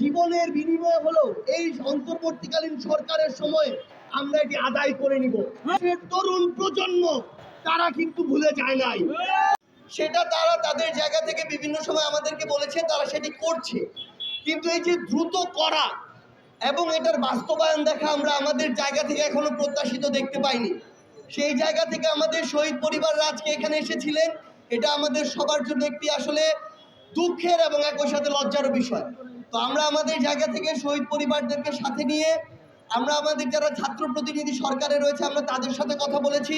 জীবনের বিনিময় হলো এই অন্তর্বর্তীকালীন সরকারের সময় আমরা এটি আদায় করে নিব। তরুণ প্রজন্ম, তারা কিন্তু ভুলে যায় নাই। সেটা তারা তাদের জায়গা থেকে বিভিন্ন সময় আমাদেরকে বলেছে, তারা সেটি করছে। কিন্তু এই যে দ্রুত করা এবং এটার বাস্তবায়ন দেখা আমরা আমাদের জায়গা থেকে এখনও প্রত্যাশিত দেখতে পাইনি। সেই জায়গা থেকে আমাদের শহীদ পরিবাররা আজকে এখানে এসেছিলেন। এটা আমাদের সবার জন্য একটি আসলে দুঃখের এবং একই সাথে লজ্জারও বিষয়। তো আমরা আমাদের জায়গা থেকে শহীদ পরিবারদেরকে সাথে নিয়ে আমরা আমাদের যারা ছাত্র প্রতিনিধি সরকারে রয়েছে, আমরা তাদের সাথে কথা বলেছি।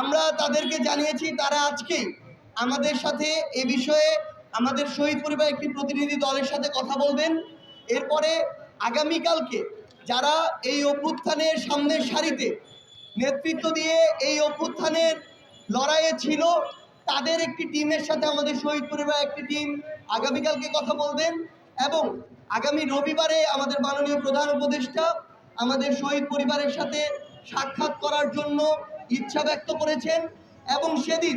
আমরা তাদেরকে জানিয়েছি, তারা আজকে আমাদের সাথে এ বিষয়ে আমাদের শহীদ পরিবার একটি প্রতিনিধি দলের সাথে কথা বলবেন। এরপরে আগামীকালকে যারা এই অভ্যুত্থানের সামনের সারিতে নেতৃত্ব দিয়ে এই অভ্যুত্থানের লড়াইয়ে ছিল, তাদের একটি টিমের সাথে আমাদের শহীদ পরিবার একটি টিম আগামীকালকে কথা বলবেন। এবং আগামী রবিবারে আমাদের মাননীয় প্রধান উপদেষ্টা আমাদের শহীদ পরিবারের সাথে সাক্ষাৎ করার জন্য ইচ্ছা ব্যক্ত করেছেন এবং সেদিন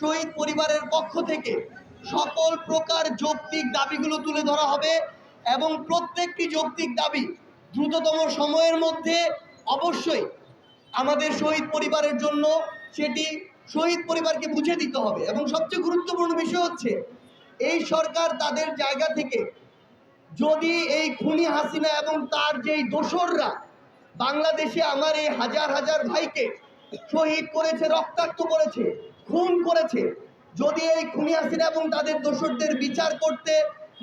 শহীদ পরিবারের পক্ষ থেকে সকল প্রকার যৌক্তিক দাবিগুলো তুলে ধরা হবে এবং প্রত্যেকটি যৌক্তিক দাবি দ্রুততম সময়ের মধ্যে অবশ্যই আমাদের শহীদ পরিবারের জন্য সেটি শহীদ পরিবারকে বুঝে দিতে হবে। এবং সবচেয়ে গুরুত্বপূর্ণ বিষয় হচ্ছে, এই সরকার তাদের জায়গা থেকে যদি এই খুনি হাসিনা এবং তার যেই দোসররা বাংলাদেশে আমার এই হাজার হাজার ভাইকে শহীদ করেছে, রক্তাক্ত করেছে, খুন করেছে, যদি এই খুনি হাসিনা এবং তাদের দোসরদের বিচার করতে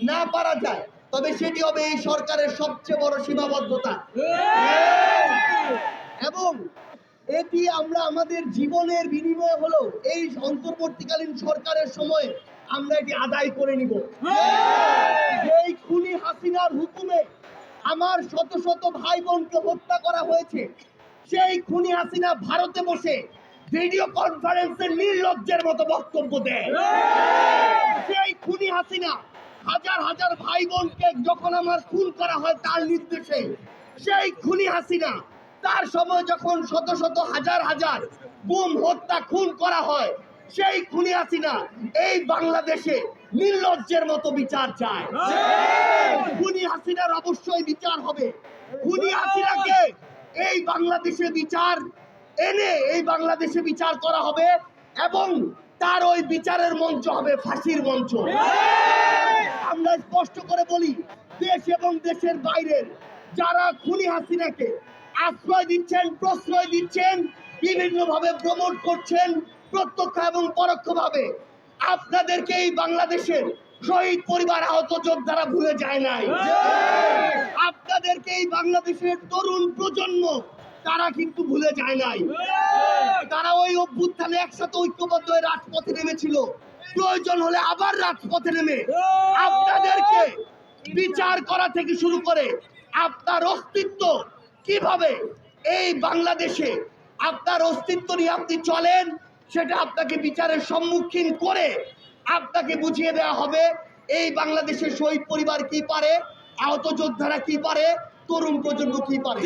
না পারা যায়, তবে সেটি হবে এই সরকারের সবচেয়ে বড় সীমাবদ্ধতা। এবং এটি আমরা আমাদের জীবনের বিনিময় হলো এই অন্তর্বর্তীকালীন সরকারের সময় আমরা এটি আদায় করে নিব। এই খুনি হাসিনার হুকুমে আমার শত শত ভাই বোনকে হত্যা করা হয়েছে। সেই খুনি হাসিনা ভারতে বসে ভিডিও কনফারেন্সে নির্লজ্জের মতো বক্তব্য দেয়। সেই খুনি হাসিনা হাজার হাজার ভাই বোনকে যখন আমার খুন করা হয় তার নির্দেশে সেই খুনি হাসিনা তার সময় যখন শত শত হাজার হাজার গুম হত্যা খুন করা হয় সেই খুনি হাসিনা এই বাংলাদেশে নির্লজ্জের মতো বিচার চায়। খুনি হাসিনার অবশ্যই বিচার হবে। খুনি হাসিনাকে এই বাংলাদেশে বিচার এনে এই বাংলাদেশে বিচার করা হবে এবং তার ওই বিচারের মঞ্চ হবে ফাঁসির মঞ্চ। আমরা স্পষ্ট করে বলি, দেশ এবং দেশের বাইরের যারা খুনি হাসিনাকে আশ্রয় দিচ্ছেন, প্রশ্রয় দিচ্ছেন, বিভিন্নভাবে প্রমোট করছেন প্রত্যক্ষ এবং পরোক্ষভাবে আপনাদেরকে এই বাংলাদেশের শহীদ পরিবার আহত যোদ্ধারা ভুলে যায় নাই। আপনাদেরকে এই বাংলাদেশের তরুণ প্রজন্ম, তারা কিন্তু ভুলে যায় নাই। তারা ওই অভ্যুত্থানে একসাথে ঐক্যবদ্ধ হয়ে রাজপথে নেমেছিল। প্রয়োজন হলে আবার রাজপথে নেমে। আপনাদেরকে বিচার করা থেকে শুরু করে আপনার অস্তিত্ব কীভাবে এই বাংলাদেশে আপনার অস্তিত্ব নিয়ে আপনি চলেন সেটা আপনাকে বিচারের সম্মুখীন করে আপনাকে বুঝিয়ে দেওয়া হবে এই বাংলাদেশের শহীদ পরিবার কি পারে আহত যোদ্ধারা কি পারে তরুণ প্রজন্ম কি পারে।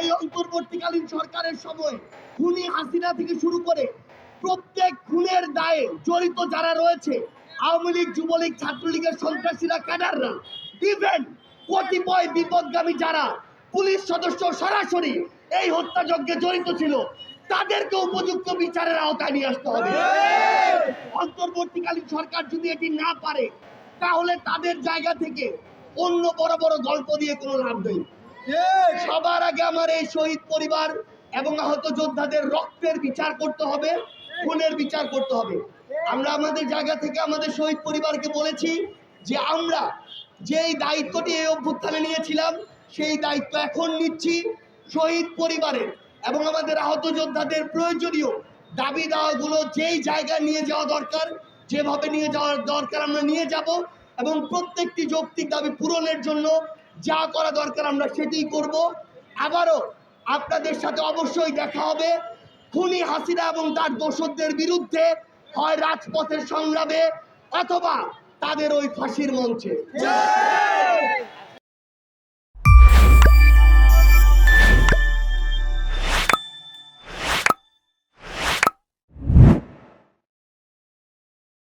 এই অন্তর্বর্তীকালীন সরকারের সময় খুনি হাসিনা থেকে শুরু করে প্রত্যেক খুনের দায়ে জড়িত যারা রয়েছে আওয়ামী লীগ যুবলীগ ছাত্রলীগের সন্ত্রাসীরা ক্যাডাররা ইভেন কতিপয় বিপদগামী যারা পুলিশ সদস্য সরাসরি এই হত্যাযজ্ঞে জড়িত ছিল তাদেরকে উপযুক্ত বিচারের আওতায় নিয়ে আসতে হবে। অন্তর্বর্তীকালীন সরকার যদি এটি না পারে তাহলে তাদের জায়গা থেকে অন্য বড় বড় গল্প দিয়ে কোনো লাভ নেই। সবার আগে আমার এই শহীদ পরিবার এবং আহত যোদ্ধাদের রক্তের বিচার করতে হবে খুনের বিচার করতে হবে। আমরা আমাদের জায়গা থেকে আমাদের শহীদ পরিবারকে বলেছি যে আমরা যেই দায়িত্বটি এই অভ্যুত্থানে নিয়েছিলাম সেই দায়িত্ব এখন নিচ্ছি শহীদ পরিবারের। এবং আমাদের আহত যোদ্ধাদের প্রয়োজনীয় দাবি দাওয়াগুলো যেই জায়গায় নিয়ে যাওয়া দরকার, যেভাবে নিয়ে যাওয়ার দরকার আমরা নিয়ে যাব এবং প্রত্যেকটি যৌক্তিক দাবি পূরণের জন্য যা করা দরকার আমরা সেটাই করব। আবারও আপনাদের সাথে অবশ্যই দেখা হবে। খুনি হাসিনা এবং তার দোষকদের বিরুদ্ধে হয় রাজপথের সংগ্রামে অথবা তাদের ওই ফাঁসির মঞ্চে।